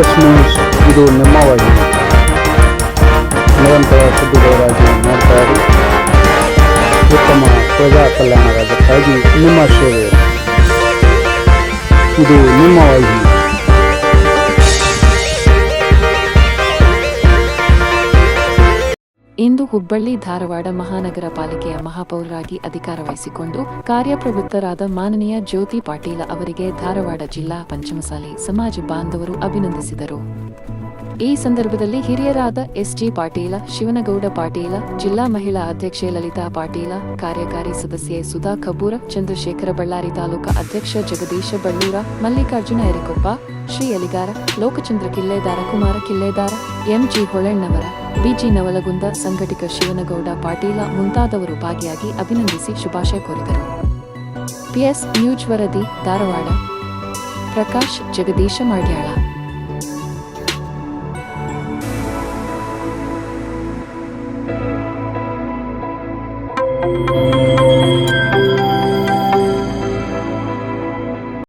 S news ಇದು ನಿಮ್ಮವಾಗಿ ನಿರಂತರ ಸುದ್ದಿಗಳಿಗಾಗಿ ನೋಡ್ತಾ ಇರಿ ಉತ್ತಮ ಪ್ರಜಾ ಕಲ್ಯಾಣ ರಾಜ್ಯಕ್ಕಾಗಿ ನಿಮ್ಮ ಸೇವೆ ಇದು ನಿಮ್ಮ ಇಂದು ಹುಬ್ಬಳ್ಳಿ ಧಾರವಾಡ ಮಹಾನಗರ ಪಾಲಿಕೆಯ ಮಹಾಪೌರರಾಗಿ ಅಧಿಕಾರ ವಹಿಸಿಕೊಂಡು ಕಾರ್ಯಪ್ರವೃತ್ತರಾದ ಮಾನನೀಯ ಜ್ಯೋತಿ ಪಾಟೀಲ ಅವರಿಗೆ ಧಾರವಾಡ ಜಿಲ್ಲಾ ಪಂಚಮಸಾಲಿ ಸಮಾಜ ಬಾಂಧವರು ಅಭಿನಂದಿಸಿದರು. ಈ ಸಂದರ್ಭದಲ್ಲಿ ಹಿರಿಯರಾದ ಎಸ್ಜಿ ಪಾಟೀಲ, ಶಿವನಗೌಡ ಪಾಟೀಲ, ಜಿಲ್ಲಾ ಮಹಿಳಾ ಅಧ್ಯಕ್ಷೆ ಲಲಿತಾ ಪಾಟೀಲ, ಕಾರ್ಯಕಾರಿ ಸದಸ್ಯೆ ಸುಧಾ ಕಬ್ಬೂರ ಚಂದ್ರಶೇಖರ ಬಳ್ಳಾರಿ ತಾಲೂಕಾ ಅಧ್ಯಕ್ಷ Jagadish Ballur, Mallikarjun Erikoppa, Shri Aligara, Lokachandra Killedar Kumar Killedar M G Holennavar B G Navalgund ಸಂಘಟಕ Shivanagouda Patil ಮುಂತಾದವರು ಭಾಗಿಯಾಗಿ ಅಭಿನಂದಿಸಿ ಶುಭಾಶಯ ಕೋರಿದರು. ಪಿಎಸ್ ನ್ಯೂಜ್ ವರದಿ, ಧಾರವಾಡ. ಪ್ರಕಾಶ್ ಜಗದೀಶ ಮಾಡ್ಯಾಳ.